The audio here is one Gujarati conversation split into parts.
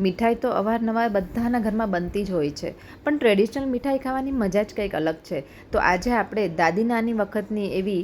મીઠાઈ તો અવારનવાર બધાના ઘરમાં બનતી જ હોય છે, પણ ટ્રેડિશનલ મીઠાઈ ખાવાની મજા જ કંઈક અલગ છે. તો આજે આપણે દાદી નાની વખતની એવી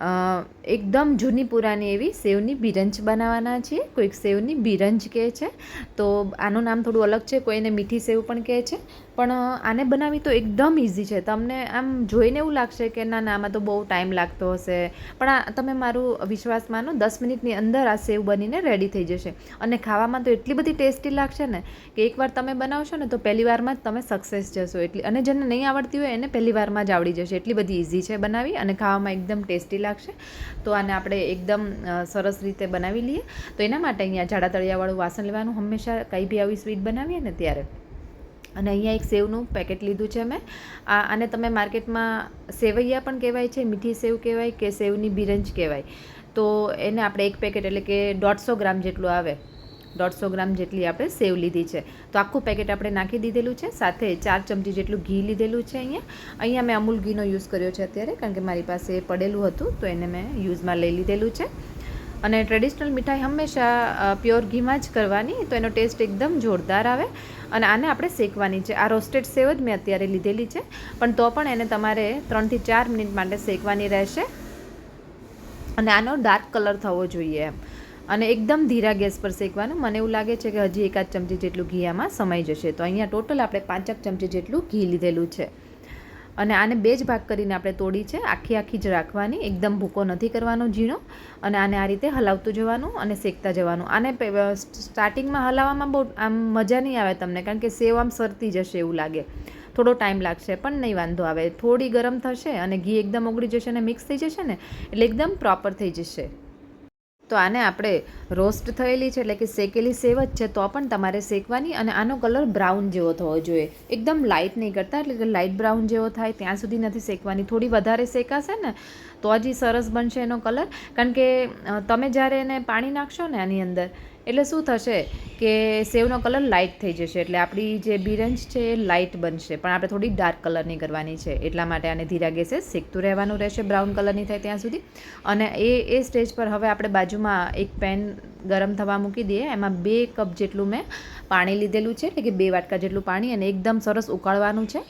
એકદમ જૂની પુરાની એવી સેવની બિરંજ બનાવવાના છીએ કોઈક સેવની બિરંજ કહે છે. તો આનું નામ થોડું અલગ છે, કોઈને મીઠી સેવ પણ કહે છે. પણ આને બનાવવી તો એકદમ ઇઝી છે. તમને આમ જોઈને એવું લાગશે કે ના ના, આમાં તો બહુ ટાઈમ લાગતો હશે. પણ આ, તમે મારું વિશ્વાસ માનો, દસ મિનિટની અંદર આ સેવ બનીને રેડી થઈ જશે. અને ખાવામાં તો એટલી બધી ટેસ્ટી લાગશે ને કે એકવાર તમે બનાવશો ને તો પહેલી વારમાં જ તમે સક્સેસ જશો. એટલી, અને જેને નહીં આવડતી હોય એને પહેલી વારમાં જ આવડી જશે. એટલી બધી ઇઝી છે બનાવી અને ખાવામાં એકદમ ટેસ્ટી લાગશે. તો આને આપણે એકદમ સરસ રીતે બનાવી લઈએ. તો એના માટે અહીંયા જાડા તળિયાવાળું વાસણ લેવાનું હંમેશા કંઈ બી આવી સ્વીટ બનાવીએ ને ત્યારે. અને અહીંયા એક સેવનું પેકેટ લીધું છે મેં. આ, આને તમે માર્કેટમાં સેવૈયા પણ કહેવાય છે, મીઠી સેવ કહેવાય કે સેવની બિરંજ કહેવાય. તો એને આપણે એક પેકેટ એટલે કે દોઢસો ગ્રામ જેટલું આવે. દોઢસો ગ્રામ જેટલી આપણે સેવ લીધી છે. તો આખું પેકેટ આપણે નાખી દીધેલું છે, સાથે ચાર ચમચી જેટલું ઘી લીધેલું છે અહીંયા. અહીંયા મેં અમૂલ ઘીનો યુઝ કર્યો છે અત્યારે, કારણ કે મારી પાસે પડેલું હતું, તો એને મેં યુઝમાં લઈ લીધેલું છે. અને ટ્રેડિશનલ મીઠાઈ હંમેશા પ્યોર ઘીમાં જ કરવાની, તો એનો ટેસ્ટ એકદમ જોરદાર આવે. અને આને આપણે શેકવાની છે. આ રોસ્ટેડ સેવ જ મેં અત્યારે લીધેલી છે. પણ તો પણ એને તમારે ત્રણથી ચાર મિનિટ માટે શેકવાની રહેશે. અને આનો ડાર્ક કલર થવો જોઈએ એમ. અને એકદમ ધીરા ગેસ પર શેકવાનું. મને એવું લાગે છે કે હજી એકાદ ચમચી જેટલું ઘી આમાં સમાઈ જશે. તો અહીંયા ટોટલ આપણે પાંચક ચમચી જેટલું ઘી લીધેલું છે. અને આને બે જ ભાગ કરીને આપણે તોડી છે. આખી આખી જ રાખવાની. એકદમ ભૂકો નથી કરવાનો ઝીણો. અને આને આ રીતે હલાવતું જવાનું અને શેકતા જવાનું. આને સ્ટાર્ટિંગમાં હલાવવામાં બહુ આમ મજા નહીં આવે તમને, કારણ કે સેવ આમ સરતી જશે એવું લાગે. થોડો ટાઈમ લાગશે, પણ નહીં વાંધો આવે. થોડી ગરમ થશે અને ઘી એકદમ ઓગળી જશે અને મિક્સ થઈ જશે ને, એટલે એકદમ પ્રોપર થઈ જશે. તો આને આપણે રોસ્ટ થયેલી છે, એટલે કે શેકેલી સેવ જ છે, તો પણ તમારે શેકવાની અને આનો કલર બ્રાઉન જેવો થવો જોઈએ. એકદમ લાઇટ નહીં કરતા, એટલે કે લાઇટ બ્રાઉન જેવો થાય, ત્યાં સુધી નથી શેકવાની. થોડી વધારે શેકાશે ને, તો જ સરસ બનશે એનો કલર. કારણ કે તમે જ્યારે એને પાણી નાખશો ને આની અંદર એટલે શું થશે કે સેવનો કલર લાઇટ થઈ જશે, એટલે આપણી જે બિરંજ છે એ લાઇટ બનશે, પણ આપણે થોડી ડાર્ક કલરની કરવાની છે, એટલા માટે આને ધીરા ગેસે શેકતું રહેવાનું રહેશે બ્રાઉન કલરની થાય ત્યાં સુધી. અને એ એ સ્ટેજ પર હવે આપણે બાજુમાં એક પેન ગરમ થવા મૂકી દઈએ, એમાં બે કપ જેટલું મેં પાણી લીધેલું છે, એટલે કે બે વાટકા જેટલું પાણી અને એકદમ સરસ ઉકાળવાનું છે.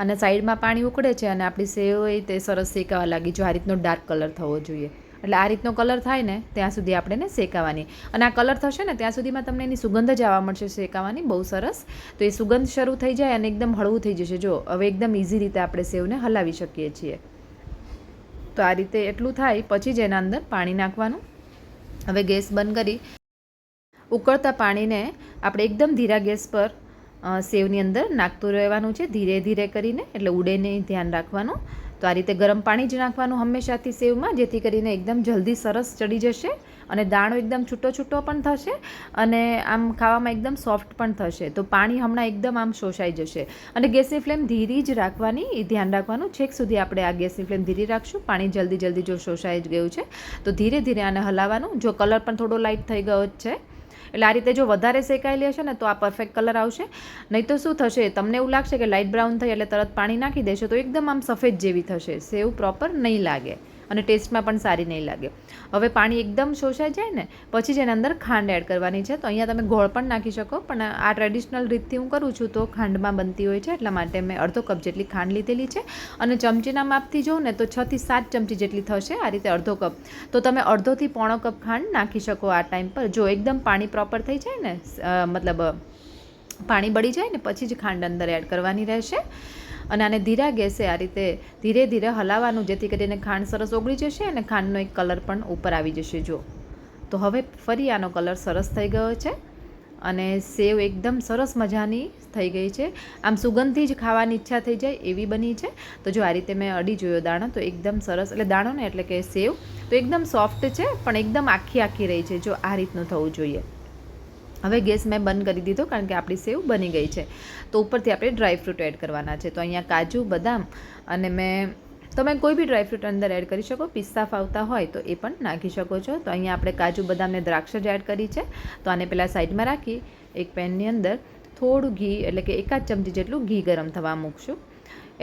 અને સાઈડમાં પાણી ઉકળે છે અને આપણી સેવ હોય તે સરસ શેકાવા લાગી, જો આ રીતનો ડાર્ક કલર થવો જોઈએ. એટલે આ રીતનો કલર થાય ને, ત્યાં સુધી આપણે એને શેકાવાની. અને આ કલર થશે ને, ત્યાં સુધીમાં તમને એની સુગંધ જ આવવા મળશે શેકાવાની, બહુ સરસ. તો એ સુગંધ શરૂ થઈ જાય અને એકદમ હળવું થઈ જશે. જો, હવે એકદમ ઇઝી રીતે આપણે સેવને હલાવી શકીએ છીએ. તો આ રીતે એટલું થાય, પછી જ એના અંદર પાણી નાખવાનું. હવે ગેસ બંધ કરી, ઉકળતા પાણીને આપણે એકદમ ધીરા ગેસ પર સેવની અંદર નાખતું રહેવાનું છે. ધીરે ધીરે કરીને, એટલે ઉડે નહીં ધ્યાન રાખવાનું. તો આ રીતે ગરમ પાણી જ નાખવાનું હંમેશાથી સેવમાં, જેથી કરીને એકદમ જલ્દી સરસ ચડી જશે અને દાણો એકદમ છૂટો છૂટો પણ થશે અને આમ ખાવામાં એકદમ સોફ્ટ પણ થશે. તો પાણી હમણાં એકદમ આમ શોષાઈ જશે. અને ગેસની ફ્લેમ ધીરી જ રાખવાની ધ્યાન રાખવાનું. છેક સુધી આપણે આ ગેસની ફ્લેમ ધીરી રાખશું. પાણી જલ્દી જલ્દી જો શોષાઈ જ ગયું છે, તો ધીરે ધીરે આને હલાવવાનું. જો કલર પણ થોડો લાઇટ થઈ ગયો જ છે એટલે આ રીતે જો વધારે શેકાયેલી હશે ને, તો આ પરફેક્ટ કલર આવશે. નહીં તો શું થશે? તમને એવું લાગશે કે લાઇટ બ્રાઉન થઈ એટલે તરત પાણી નાખી દેશો તો એકદમ આમ સફેદ જેવી થશે. સેવ પ્રોપર નહીં લાગે. અને ટેસ્ટમાં પણ સારી નહીં લાગે. હવે પાણી એકદમ શોષાઈ જાય ને, પછી જ એના અંદર ખાંડ એડ કરવાની છે. તો અહીંયા તમે ગોળ પણ નાખી શકો, પણ આ ટ્રેડિશનલ રીતથી હું કરું છું તો ખાંડમાં બનતી હોય છે, એટલા માટે મેં અડધો કપ જેટલી ખાંડ લીધેલી છે. અને ચમચીના માપથી જોઉં ને તો છથી સાત ચમચી જેટલી થશે આ રીતે અડધો કપ. તો તમે અડધોથી પોણો કપ ખાંડ નાખી શકો આ ટાઈમ પર. જો એકદમ પાણી પ્રોપર થઈ જાય ને મતલબ પાણી બળી જાય ને, પછી જ ખાંડ અંદર એડ કરવાની રહેશે. અને આને ધીરા ગેસે આ રીતે ધીરે ધીરે હલાવવાનું, જેથી કરીને ખાંડ સરસ ઓગળી જશે અને ખાંડનો એક કલર પણ ઉપર આવી જશે જો તો હવે ફરી આનો કલર સરસ થઈ ગયો છે અને સેવ એકદમ સરસ મજાની થઈ ગઈ છે. આમ સુગંધથી જ ખાવાની ઈચ્છા થઈ જાય એવી બની છે. તો જો આ રીતે મેં અડી જોયો દાણો, તો એકદમ સરસ, એટલે દાણો ને એટલે કે સેવ, તો એકદમ સોફ્ટ છે, પણ એકદમ આખી આખી રહી છે. જો આ રીતનું થવું જોઈએ. હવે ગેસ મેં બંધ કરી દીધો કારણ કે આપણી સેવ બની ગઈ છે. તો ઉપરથી આપણે ડ્રાયફ્રૂટ એડ કરવાના છે. તો અહીંયા કાજુ, બદામ અને મેં, તમે કોઈ બી ડ્રાયફ્રૂટ અંદર એડ કરી શકો. પિસ્તા ફાવતા હોય તો એ પણ નાખી શકો છો. તો અહીંયા આપણે કાજુ બદામને દ્રાક્ષ જ એડ કરી છે. તો આને પહેલાં સાઈડમાં રાખી, એક પેનની અંદર થોડું ઘી એટલે કે એકાદ ચમચી જેટલું ઘી ગરમ થવા મૂકશું.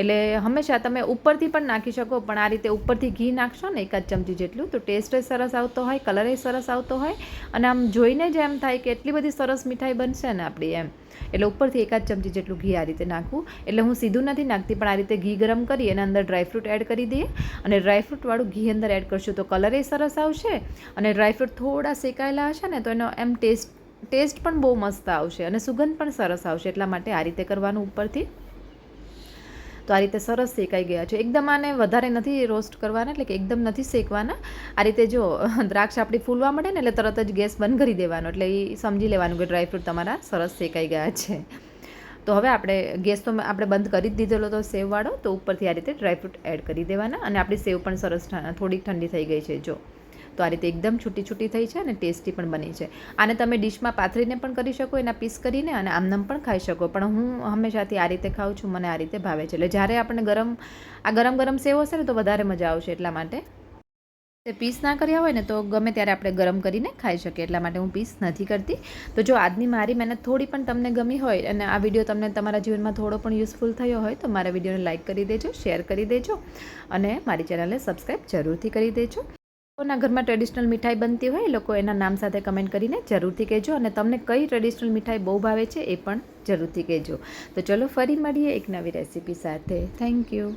એટલે હંમેશા તમે ઉપરથી પણ નાખી શકો, પણ આ રીતે ઉપરથી ઘી નાખશો ને એકાદ ચમચી જેટલું, તો ટેસ્ટ સરસ આવતો હોય, કલર સરસ આવતો હોય, અને આમ જોઈને જ એમ થાય કે એટલી બધી સરસ મીઠાઈ બનશે ને આપણી એમ. એટલે ઉપરથી એકાદ ચમચી જેટલું ઘી આ રીતે નાખવું. એટલે હું સીધું નથી નાખતી, પણ આ રીતે ઘી ગરમ કરી એના અંદર ડ્રાયફ્રૂટ એડ કરી દઈએ. અને ડ્રાયફ્રૂટવાળું ઘી અંદર એડ કરશું તો કલર એ સરસ આવશે, અને ડ્રાયફ્રૂટ થોડા શેકાયેલા હશે ને તો એનો એમ ટેસ્ટ ટેસ્ટ પણ બહુ મસ્ત આવશે અને સુગંધ પણ સરસ આવશે, એટલા માટે આ રીતે કરવાનું ઉપરથી. તો આ રીતે સરસ શેકાઈ ગયા છે. એકદમ આને વધારે નથી રોસ્ટ કરવાના, એટલે કે એકદમ નથી શેકવાના. આ રીતે જો દ્રાક્ષ આપણી ફૂલવા મળે ને એટલે તરત જ ગેસ બંધ કરી દેવાનો, એટલે એ સમજી લેવાનું કે ડ્રાયફ્રૂટ તમારા સરસ શેકાઈ ગયા છે. તો હવે આપણે ગેસ તો આપણે બંધ કરી જ દીધેલો તો સેવવાળો, તો ઉપરથી આ રીતે ડ્રાયફ્રૂટ એડ કરી દેવાના અને આપણી સેવ પણ સરસ થોડીક ઠંડી થઈ ગઈ છે, જો. તો આ રીતે એકદમ છૂટી છૂટી થઈ છે અને ટેસ્ટી પણ બની છે. આને તમે ડીશમાં પાથરીને પણ કરી શકો, એના પીસ કરીને અને આમનામ પણ ખાઈ શકો. પણ હું હંમેશાથી આ રીતે ખાઉં છું, મને આ રીતે ભાવે છે. એટલે જ્યારે આપણે ગરમ, આ ગરમ ગરમ સેવ હશે ને, તો વધારે મજા આવશે એટલા માટે. તે પીસ ના કર્યા હોય ને, તો ગમે ત્યારે આપણે ગરમ કરીને ખાઈ શકીએ. એટલા માટે હું પીસ નથી કરતી. તો જો આજની મારી મહેનત થોડી પણ તમને ગમી હોય અને આ વીડિયો તમને તમારા જીવનમાં થોડો પણ યુઝફુલ થયો હોય, તો મારા વિડીયોને લાઇક કરી દેજો, શેર કરી દેજો અને મારી ચેનલને સબસ્ક્રાઈબ જરૂરથી કરી દેજો. લોકોના ઘરમાં ટ્રેડિશનલ મીઠાઈ બનતી હોય, એ લોકો એના નામ સાથે કમેન્ટ કરીને જરૂરથી કહેજો અને તમને કઈ ટ્રેડિશનલ મીઠાઈ બહુ ભાવે છે એ પણ જરૂરથી કહેજો. તો ચલો ફરી મળીએ એક નવી રેસીપી સાથે. Thank you